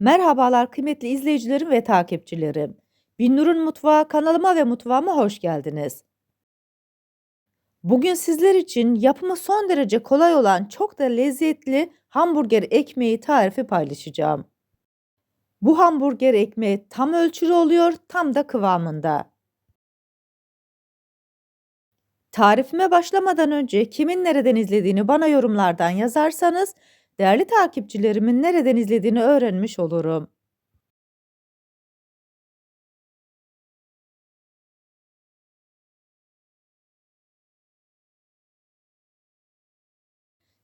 Merhabalar kıymetli izleyicilerim ve takipçilerim. Binnur'un Mutfağı kanalıma ve mutfağıma hoş geldiniz. Bugün sizler için yapımı son derece kolay olan çok da lezzetli hamburger ekmeği tarifi paylaşacağım. Bu hamburger ekmeği tam ölçülü oluyor, tam da kıvamında. Tarifime başlamadan önce kimin nereden izlediğini bana yorumlardan yazarsanız değerli takipçilerimin nereden izlediğini öğrenmiş olurum.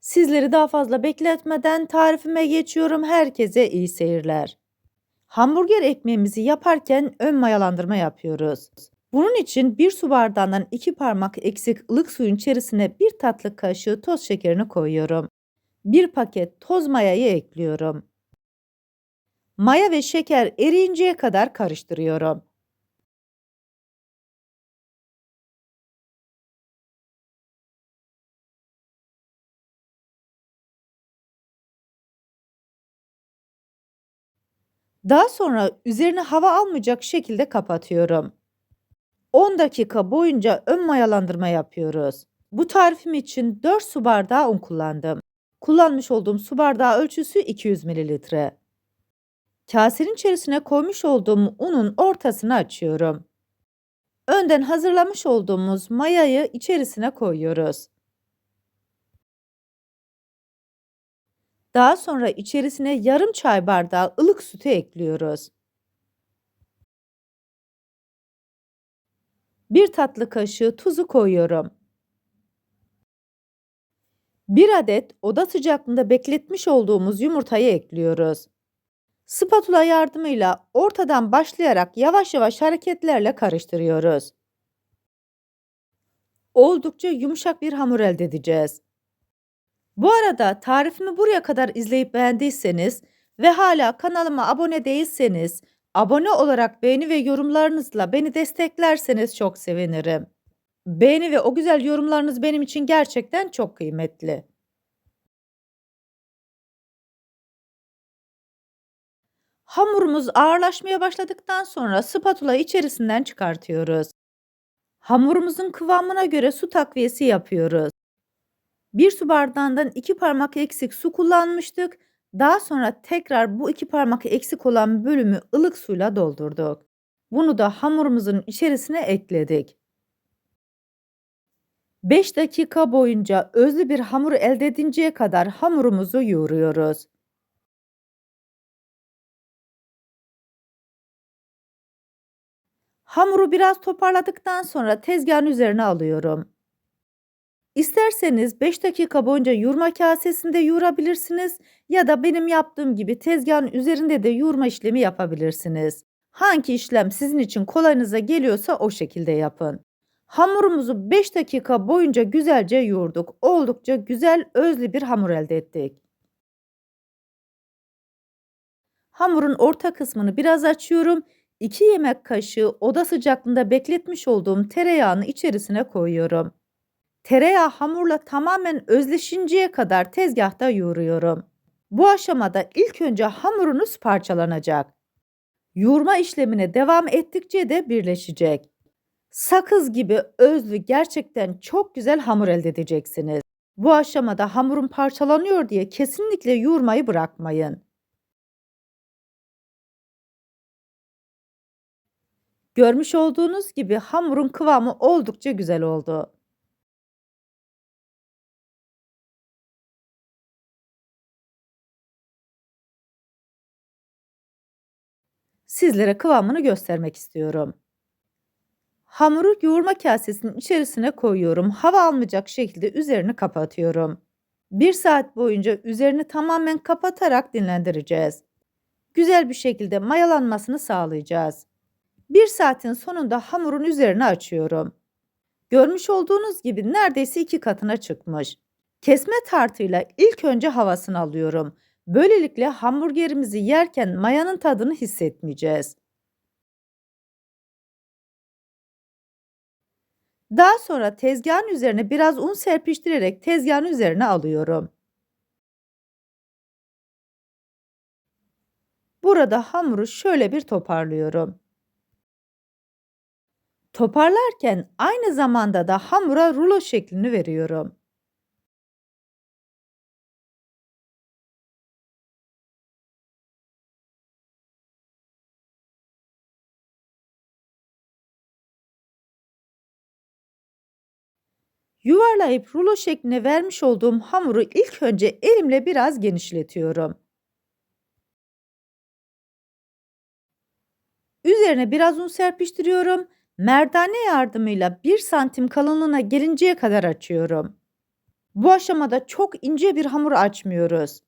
Sizleri daha fazla bekletmeden tarifime geçiyorum. Herkese iyi seyirler. Hamburger ekmeğimizi yaparken ön mayalandırma yapıyoruz. Bunun için bir su bardağından iki parmak eksik ılık suyun içerisine bir tatlı kaşığı toz şekerini koyuyorum. Bir paket toz mayayı ekliyorum. Maya ve şeker eriyinceye kadar karıştırıyorum. Daha sonra üzerine hava almayacak şekilde kapatıyorum. 10 dakika boyunca ön mayalandırma yapıyoruz. Bu tarifim için 4 su bardağı un kullandım. Kullanmış olduğum su bardağı ölçüsü 200 mililitre. Kasenin içerisine koymuş olduğum unun ortasını açıyorum. Önden hazırlamış olduğumuz mayayı içerisine koyuyoruz. Daha sonra içerisine yarım çay bardağı ılık sütü ekliyoruz. Bir tatlı kaşığı tuzu koyuyorum. Bir adet oda sıcaklığında bekletmiş olduğumuz yumurtayı ekliyoruz. Spatula yardımıyla ortadan başlayarak yavaş yavaş hareketlerle karıştırıyoruz. Oldukça yumuşak bir hamur elde edeceğiz. Bu arada tarifimi buraya kadar izleyip beğendiyseniz ve hala kanalıma abone değilseniz abone olarak beğeni ve yorumlarınızla beni desteklerseniz çok sevinirim. Beğeni ve o güzel yorumlarınız benim için gerçekten çok kıymetli. Hamurumuz ağırlaşmaya başladıktan sonra spatula içerisinden çıkartıyoruz. Hamurumuzun kıvamına göre su takviyesi yapıyoruz. Bir su bardağından iki parmak eksik su kullanmıştık. Daha sonra tekrar bu iki parmak eksik olan bölümü ılık suyla doldurduk. Bunu da hamurumuzun içerisine ekledik. 5 dakika boyunca özlü bir hamur elde edinceye kadar hamurumuzu yoğuruyoruz. Hamuru biraz toparladıktan sonra tezgahın üzerine alıyorum. İsterseniz 5 dakika boyunca yoğurma kasesinde yoğurabilirsiniz ya da benim yaptığım gibi tezgahın üzerinde de yoğurma işlemi yapabilirsiniz. Hangi işlem sizin için kolayınıza geliyorsa o şekilde yapın. Hamurumuzu 5 dakika boyunca güzelce yoğurduk. Oldukça güzel özlü bir hamur elde ettik. Hamurun orta kısmını biraz açıyorum. 2 yemek kaşığı oda sıcaklığında bekletmiş olduğum tereyağını içerisine koyuyorum. Tereyağı hamurla tamamen özleşinceye kadar tezgahta yoğuruyorum. Bu aşamada ilk önce hamurunuz parçalanacak. Yoğurma işlemine devam ettikçe de birleşecek. Sakız gibi özlü gerçekten çok güzel hamur elde edeceksiniz. Bu aşamada hamurun parçalanıyor diye kesinlikle yoğurmayı bırakmayın. Görmüş olduğunuz gibi hamurun kıvamı oldukça güzel oldu. Sizlere kıvamını göstermek istiyorum. Hamuru yoğurma kasesinin içerisine koyuyorum. Hava almayacak şekilde üzerini kapatıyorum. 1 saat boyunca üzerini tamamen kapatarak dinlendireceğiz. Güzel bir şekilde mayalanmasını sağlayacağız. 1 saatin sonunda hamurun üzerine açıyorum. Görmüş olduğunuz gibi neredeyse iki katına çıkmış. Kesme tartıyla ilk önce havasını alıyorum. Böylelikle hamburgerimizi yerken mayanın tadını hissetmeyeceğiz. Daha sonra tezgahın üzerine biraz un serpiştirerek tezgahın üzerine alıyorum. Burada hamuru şöyle bir toparlıyorum. Toparlarken aynı zamanda da hamura rulo şeklini veriyorum. Yuvarlayıp rulo şekline vermiş olduğum hamuru ilk önce elimle biraz genişletiyorum. Üzerine biraz un serpiştiriyorum. Merdane yardımıyla 1 santim kalınlığına gelinceye kadar açıyorum. Bu aşamada çok ince bir hamur açmıyoruz.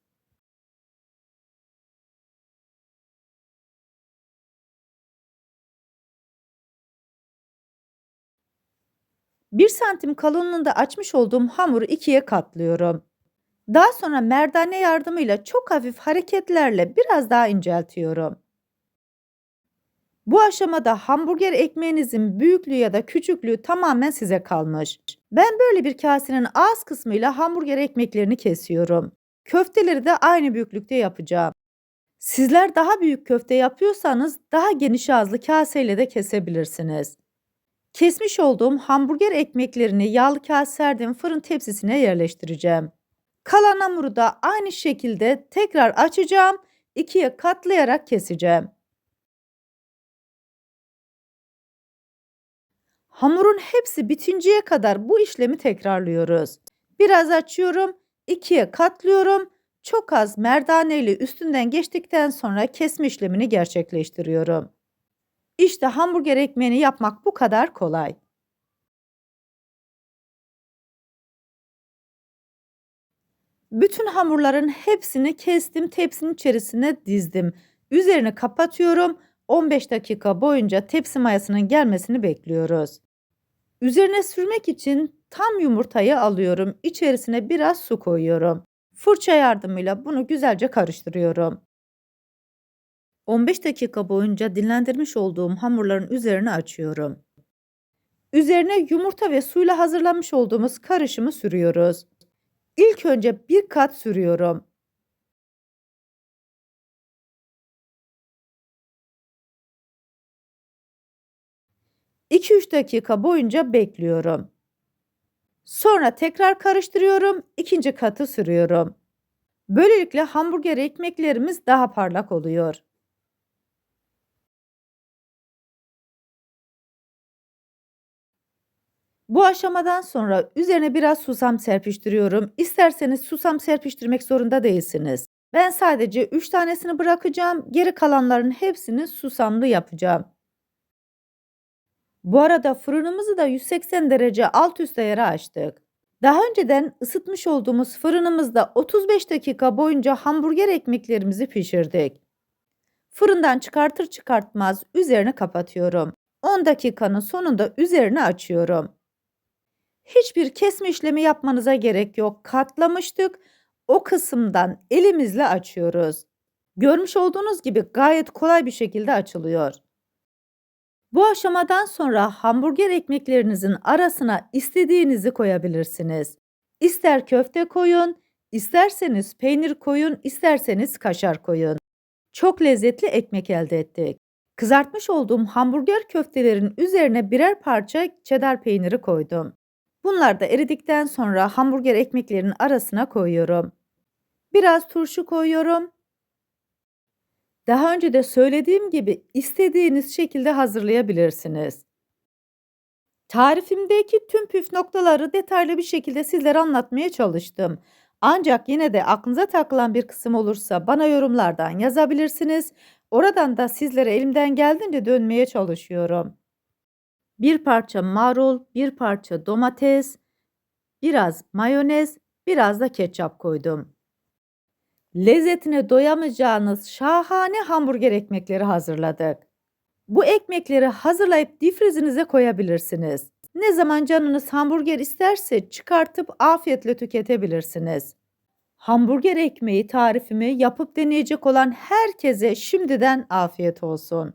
Bir santim kalınlığında açmış olduğum hamuru ikiye katlıyorum. Daha sonra merdane yardımıyla çok hafif hareketlerle biraz daha inceltiyorum. Bu aşamada hamburger ekmeğinizin büyüklüğü ya da küçüklüğü tamamen size kalmış. Ben böyle bir kasenin ağız kısmıyla hamburger ekmeklerini kesiyorum. Köfteleri de aynı büyüklükte yapacağım. Sizler daha büyük köfte yapıyorsanız daha geniş ağızlı kaseyle de kesebilirsiniz. Kesmiş olduğum hamburger ekmeklerini yağlı kase serdiğim fırın tepsisine yerleştireceğim. Kalan hamuru da aynı şekilde tekrar açacağım, ikiye katlayarak keseceğim. Hamurun hepsi bitinceye kadar bu işlemi tekrarlıyoruz. Biraz açıyorum, ikiye katlıyorum, çok az merdane ile üstünden geçtikten sonra kesme işlemini gerçekleştiriyorum. İşte hamburger ekmeğini yapmak bu kadar kolay. Bütün hamurların hepsini kestim, tepsinin içerisine dizdim. Üzerini kapatıyorum. 15 dakika boyunca tepsi mayasının gelmesini bekliyoruz. Üzerine sürmek için tam yumurtayı alıyorum. İçerisine biraz su koyuyorum. Fırça yardımıyla bunu güzelce karıştırıyorum. 15 dakika boyunca dinlendirmiş olduğum hamurların üzerine açıyorum. Üzerine yumurta ve suyla hazırlamış olduğumuz karışımı sürüyoruz. İlk önce bir kat sürüyorum. İki üç dakika boyunca bekliyorum. Sonra tekrar karıştırıyorum, ikinci katı sürüyorum. Böylelikle hamburger ekmeklerimiz daha parlak oluyor. Bu aşamadan sonra üzerine biraz susam serpiştiriyorum. İsterseniz susam serpiştirmek zorunda değilsiniz. Ben sadece 3 tanesini bırakacağım. Geri kalanların hepsini susamlı yapacağım. Bu arada fırınımızı da 180 derece alt üst ayara açtık. Daha önceden ısıtmış olduğumuz fırınımızda 35 dakika boyunca hamburger ekmeklerimizi pişirdik. Fırından çıkartır çıkartmaz üzerini kapatıyorum. 10 dakikanın sonunda üzerini açıyorum. Hiçbir kesme işlemi yapmanıza gerek yok. Katlamıştık. O kısımdan elimizle açıyoruz. Görmüş olduğunuz gibi gayet kolay bir şekilde açılıyor. Bu aşamadan sonra hamburger ekmeklerinizin arasına istediğinizi koyabilirsiniz. İster köfte koyun, isterseniz peynir koyun, isterseniz kaşar koyun. Çok lezzetli ekmek elde ettik. Kızartmış olduğum hamburger köftelerin üzerine birer parça çedar peyniri koydum. Bunlar da eridikten sonra hamburger ekmeklerinin arasına koyuyorum. Biraz turşu koyuyorum. Daha önce de söylediğim gibi istediğiniz şekilde hazırlayabilirsiniz. Tarifimdeki tüm püf noktaları detaylı bir şekilde sizlere anlatmaya çalıştım. Ancak yine de aklınıza takılan bir kısım olursa bana yorumlardan yazabilirsiniz. Oradan da sizlere elimden geldiğince dönmeye çalışıyorum. Bir parça marul, bir parça domates, biraz mayonez, biraz da ketçap koydum. Lezzetine doyamayacağınız şahane hamburger ekmekleri hazırladık. Bu ekmekleri hazırlayıp difrizinize koyabilirsiniz. Ne zaman canınız hamburger isterse çıkartıp afiyetle tüketebilirsiniz. Hamburger ekmeği tarifimi yapıp deneyecek olan herkese şimdiden afiyet olsun.